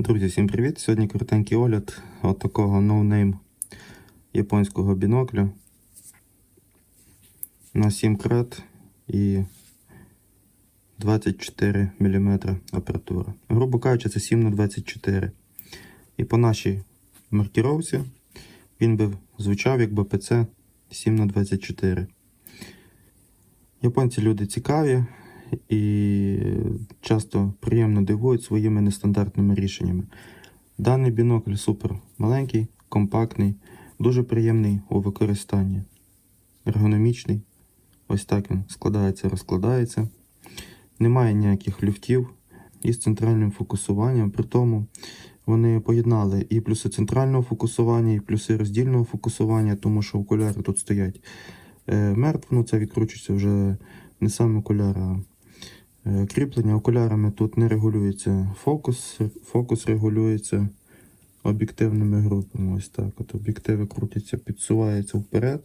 Друзі, всім привіт! Сьогодні коротенький огляд от такого ноунейм японського бінокля на 7 крат і 24 мм апертура. Грубо кажучи, це 7 на 24 І по нашій маркіровці він би звучав як БПЦ 7 на 24 Японці люди цікаві і часто приємно дивують своїми нестандартними рішеннями. Даний бінокль супер маленький, компактний, дуже приємний у використанні. Ергономічний. Ось так він складається, розкладається. Немає ніяких люфтів із центральним фокусуванням. При тому вони поєднали і плюси центрального фокусування, і плюси роздільного фокусування, тому що окуляри тут стоять е, мертво, ну це відкручується вже не сам окуляр, а кріплення. Окулярами тут не регулюється фокус, фокус регулюється об'єктивними групами. Ось так. От об'єктиви крутяться, підсуваються вперед.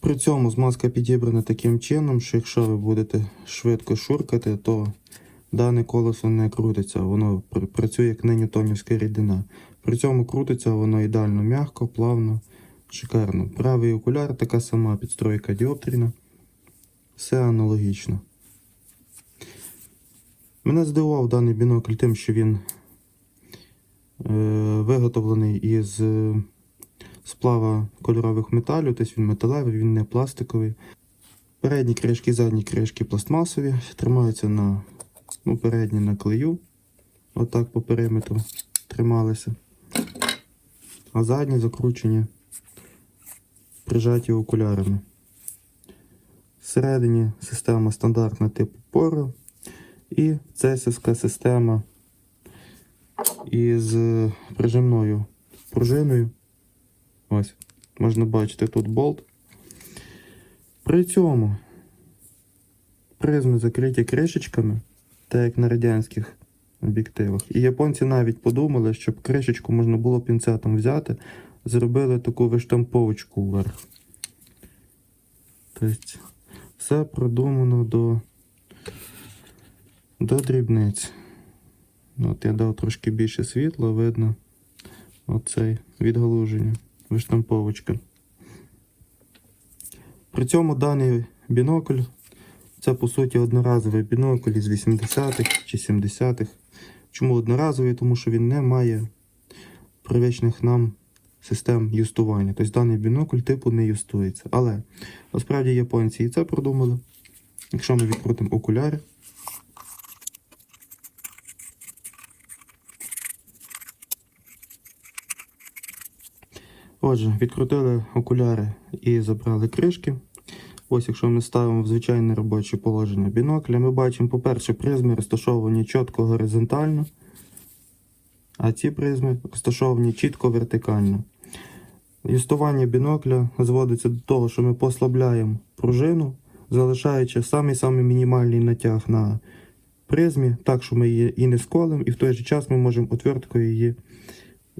При цьому змазка підібрана таким чином, що якщо ви будете швидко шуркати, то дане колесо не крутиться, воно працює як не ньютонівська рідина. При цьому крутиться воно ідеально м'яко, плавно, шикарно. Правий окуляр, така сама підстройка діоптріна. Все аналогічно. Мене здивував даний бінокль тим, що він е, виготовлений із е, сплава кольорових металів, тобто він металевий, він не пластиковий. Передні кришки задні кришки пластмасові, тримаються на ну, передні на клею. Отак по периметру трималися. А задні закручені прижаті окулярами. Всередині система стандартна типу Poro і цесівська система із прижимною пружиною. Ось, можна бачити тут болт. При цьому призми закриті кришечками, так як на радянських об'єктивах. І японці навіть подумали, щоб кришечку можна було пінцетом взяти, зробили таку виштамповочку вверх. Тобто, все продумано до, до дрібниць. От я дав трошки більше світла, видно оцей відгалуження, виштамповочка. При цьому даний бінокль це по суті одноразовий бінокль із 80-х чи 70-х. Чому одноразовий? Тому що він не має привичних нам систем юстування. Тобто даний бінокль типу не юстується. Але насправді японці і це продумали. Якщо ми відкрутимо окуляри, Отже, відкрутили окуляри і забрали кришки. Ось, якщо ми ставимо в звичайне робоче положення бінокля, ми бачимо, по-перше, призми розташовані чітко горизонтально, а ці призми розташовані чітко вертикально. Юстування бінокля зводиться до того, що ми послабляємо пружину, залишаючи самий-самий мінімальний натяг на призмі, так, що ми її і не сколимо, і в той же час ми можемо отверткою її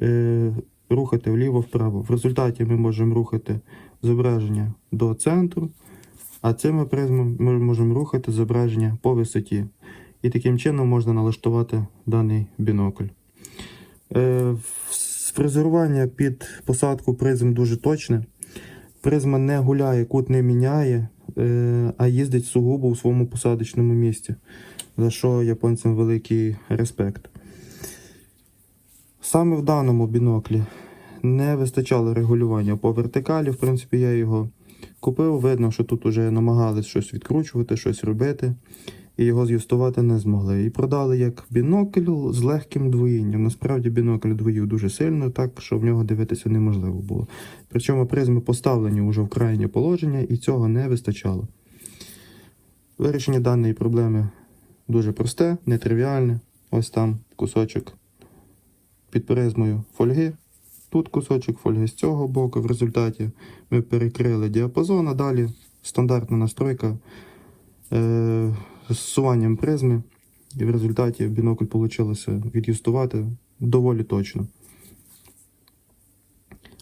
е, рухати вліво-вправо. В результаті ми можемо рухати зображення до центру, а цими призмами ми можемо рухати зображення по висоті. І таким чином можна налаштувати даний бінокль. Е, фрезерування під посадку призм дуже точне. Призма не гуляє, кут не міняє, е, а їздить сугубо у своєму посадочному місці, за що японцям великий респект. Саме в даному біноклі не вистачало регулювання по вертикалі. В принципі, я його купив. Видно, що тут вже намагались щось відкручувати, щось робити, і його з'юстувати не змогли. І продали як бінокль з легким двоїнням. Насправді бінокль двоїв дуже сильно, так що в нього дивитися неможливо було. Причому призми поставлені вже в крайнє положення, і цього не вистачало. Вирішення даної проблеми дуже просте, нетривіальне. Ось там кусочок під призмою фольги. Тут кусочок фольги з цього боку. В результаті ми перекрили діапазон, а далі стандартна настройка е, з суванням призми. І в результаті бінокль вийшло від'юстувати доволі точно.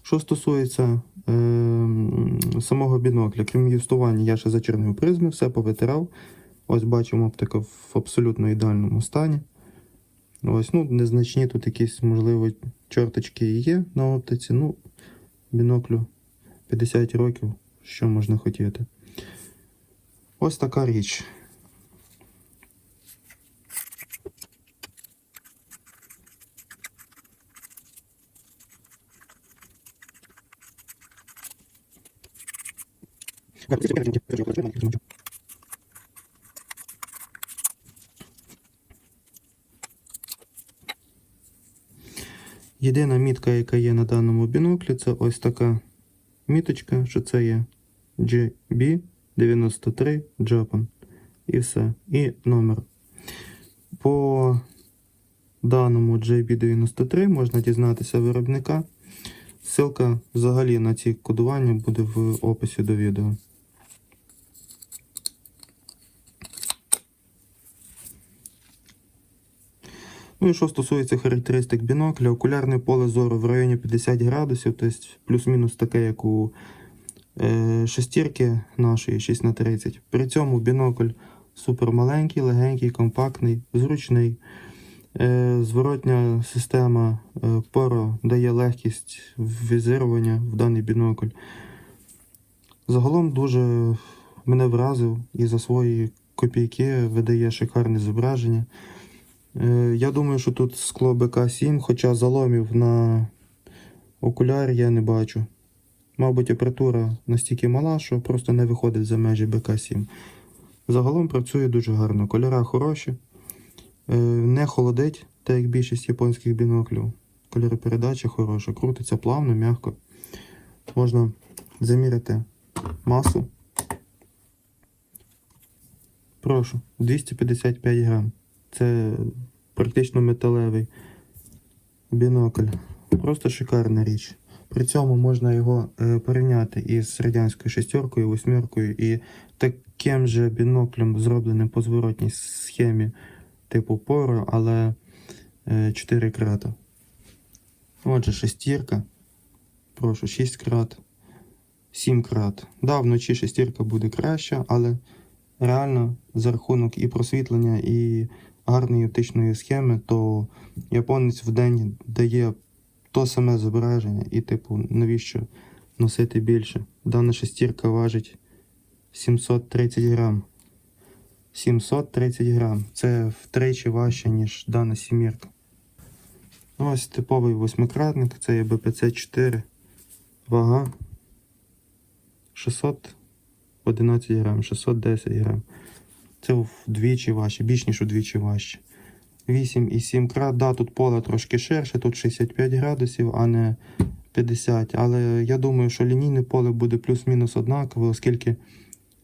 Що стосується е, самого бінокля, крім юстування, я ще зачернив призми, все повитирав. Ось бачимо оптика в абсолютно ідеальному стані. Ось, ну, незначні тут якісь, можливо, чорточки є на оптиці. Ну, біноклю 50 років, що можна хотіти. Ось така річ. Єдина мітка, яка є на даному біноклі, це ось така міточка, що це є GB93 Japan. І все. І номер. По даному JB93 можна дізнатися виробника. Ссылка взагалі на ці кодування буде в описі до відео. Ну і що стосується характеристик бінокля, окулярне поле зору в районі 50 градусів, тобто плюс-мінус таке, як у е, шестірки нашої 6 на 30 При цьому бінокль супер маленький, легенький, компактний, зручний. Е, зворотня система е, поро дає легкість візирування в даний бінокль. Загалом дуже мене вразив і за свої копійки видає шикарне зображення. Е, Я думаю, що тут скло БК-7, хоча заломів на окулярі я не бачу. Мабуть, апертура настільки мала, що просто не виходить за межі БК-7. Загалом працює дуже гарно. Кольора хороші, Е, не холодить, так як більшість японських біноклів. Кольоропередача хороша, крутиться плавно, м'яко. Можна заміряти масу. Прошу, 255 грам. Це практично металевий бінокль. Просто шикарна річ. При цьому можна його е, порівняти із радянською шестеркою, восьмеркою і таким же біноклем, зробленим по зворотній схемі типу Поро, але е, 4 крата. Отже, шестірка. Прошу, 6 крат, 7 крат. Да, вночі шестірка буде краща, але реально за рахунок і просвітлення, і гарної оптичної схеми, то японець в день дає то саме зображення, і, типу, навіщо носити більше? Дана шестірка важить 730 грам. 730 грам. Це втричі важче, ніж дана сімірка. Ось типовий восьмикратник, це є БПЦ-4. Вага 611 грам, 610 грам. Це вдвічі важче, більш ніж удвічі важче. 8,7 крат. Да, тут поле трошки ширше, тут 65 градусів, а не 50. Але я думаю, що лінійне поле буде плюс-мінус однакове, оскільки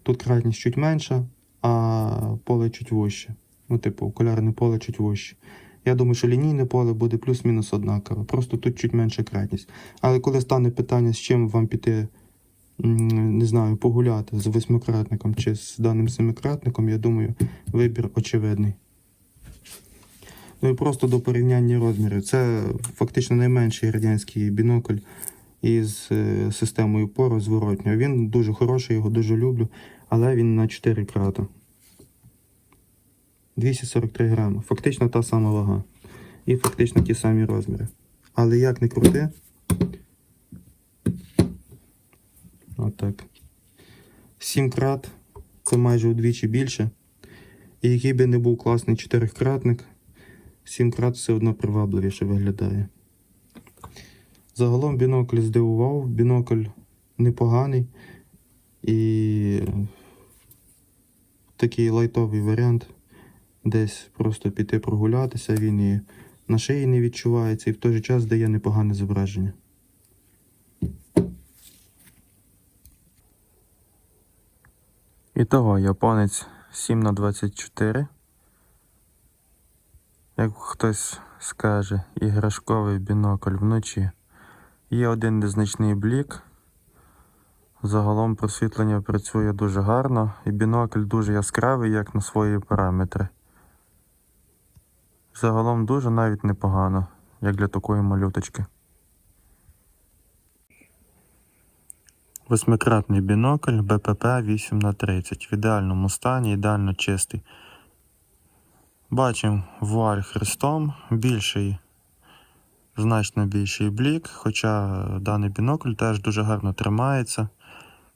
тут кратність чуть менша, а поле чуть вище. Ну, типу, окулярне поле чуть вище. Я думаю, що лінійне поле буде плюс-мінус однакове. Просто тут чуть менша кратність. Але коли стане питання, з чим вам піти, не знаю, погуляти з восьмикратником чи з даним семикратником, я думаю, вибір очевидний. Ну і просто до порівняння розмірів. Це фактично найменший радянський бінокль із е, системою пору зворотньою. Він дуже хороший, його дуже люблю, але він на 4 крата. 243 грами. Фактично та сама вага. І фактично ті самі розміри. Але як не крути. Отак. 7 крат це майже удвічі більше. І який би не був класний чотирикратник, 7 крат все одно привабливіше виглядає. Загалом бінокль здивував, бінокль непоганий і такий лайтовий варіант. Десь просто піти прогулятися, він і на шиї не відчувається, і в той же час дає непогане зображення. І того японець 7 на 24. Як хтось скаже, іграшковий бінокль вночі. Є один незначний блік. Загалом просвітлення працює дуже гарно, і бінокль дуже яскравий, як на свої параметри. Загалом дуже навіть непогано, як для такої малюточки. Восьмикратний бінокль БПП 8х30 в ідеальному стані, ідеально чистий. Бачимо вуаль хрестом, більший, значно більший блік, хоча даний бінокль теж дуже гарно тримається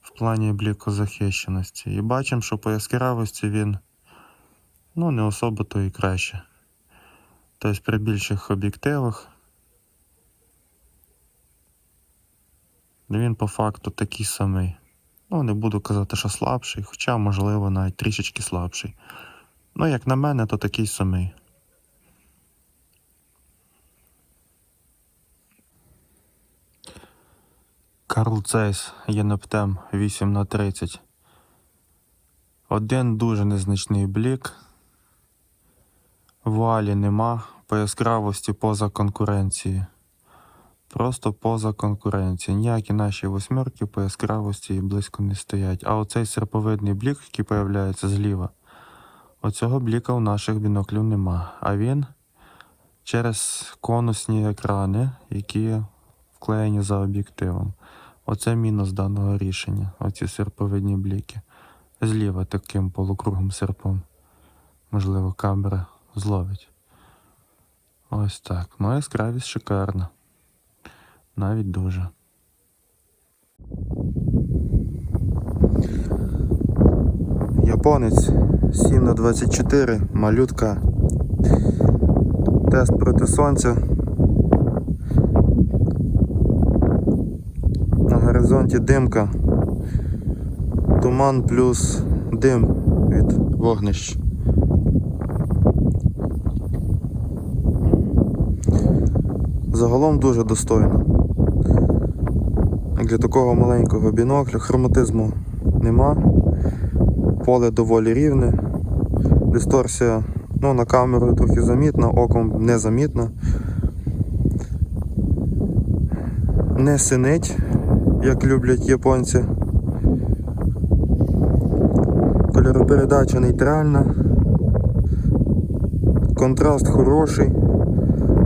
в плані блікозахищеності. І бачимо, що по яскравості він ну, не особо то і краще. Тобто при більших об'єктивах він по факту такий самий. Ну, не буду казати, що слабший, хоча, можливо, навіть трішечки слабший. Ну, як на мене, то такий самий. Карл Цейс Єноптем 8 на 30 Один дуже незначний блік. Вуалі нема, по яскравості поза конкуренцією. Просто поза конкуренцією. Ніякі наші восьмерки по яскравості близько не стоять. А оцей серповидний блік, який появляється зліва, оцього бліка у наших біноклів нема. А він через конусні екрани, які вклеєні за об'єктивом. Оце мінус даного рішення. Оці серповидні бліки. Зліва таким полукругом серпом. Можливо, камера зловить. Ось так. Ну, яскравість шикарна. Навіть дуже. Японець 7 на 24 малютка. Тест проти сонця. На горизонті димка. Туман плюс дим від вогнищ. Загалом дуже достойно. Для такого маленького бінокля хроматизму нема. Поле доволі рівне. Дисторсія ну, на камеру трохи замітна, оком незамітна. Не синить, як люблять японці. Кольоропередача нейтральна. Контраст хороший.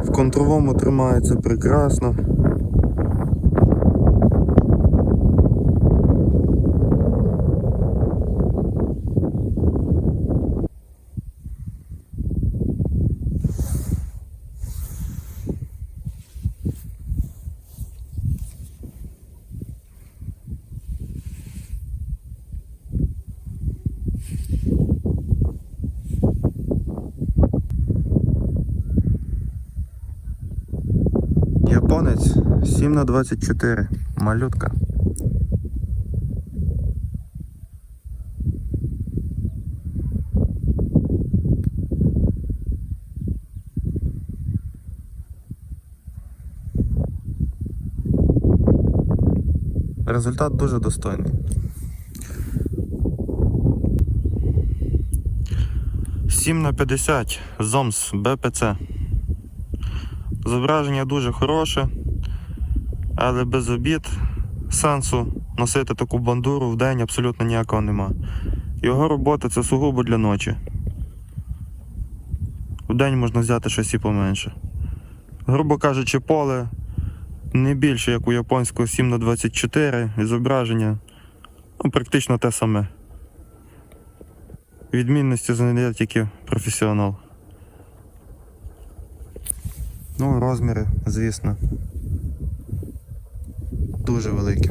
В контровому тримається прекрасно. Японець 7 на 24. Малютка. Результат дуже достойний. Сім на 50 ЗОМС БПЦ. Зображення дуже хороше, але без обід сенсу носити таку бандуру в день абсолютно ніякого нема. Його робота це сугубо для ночі. В день можна взяти щось і поменше. Грубо кажучи, поле не більше, як у японського 7 на 24 і зображення ну, практично те саме. Відмінності знайде тільки професіонал. Ну, розміри, звісно, дуже великі.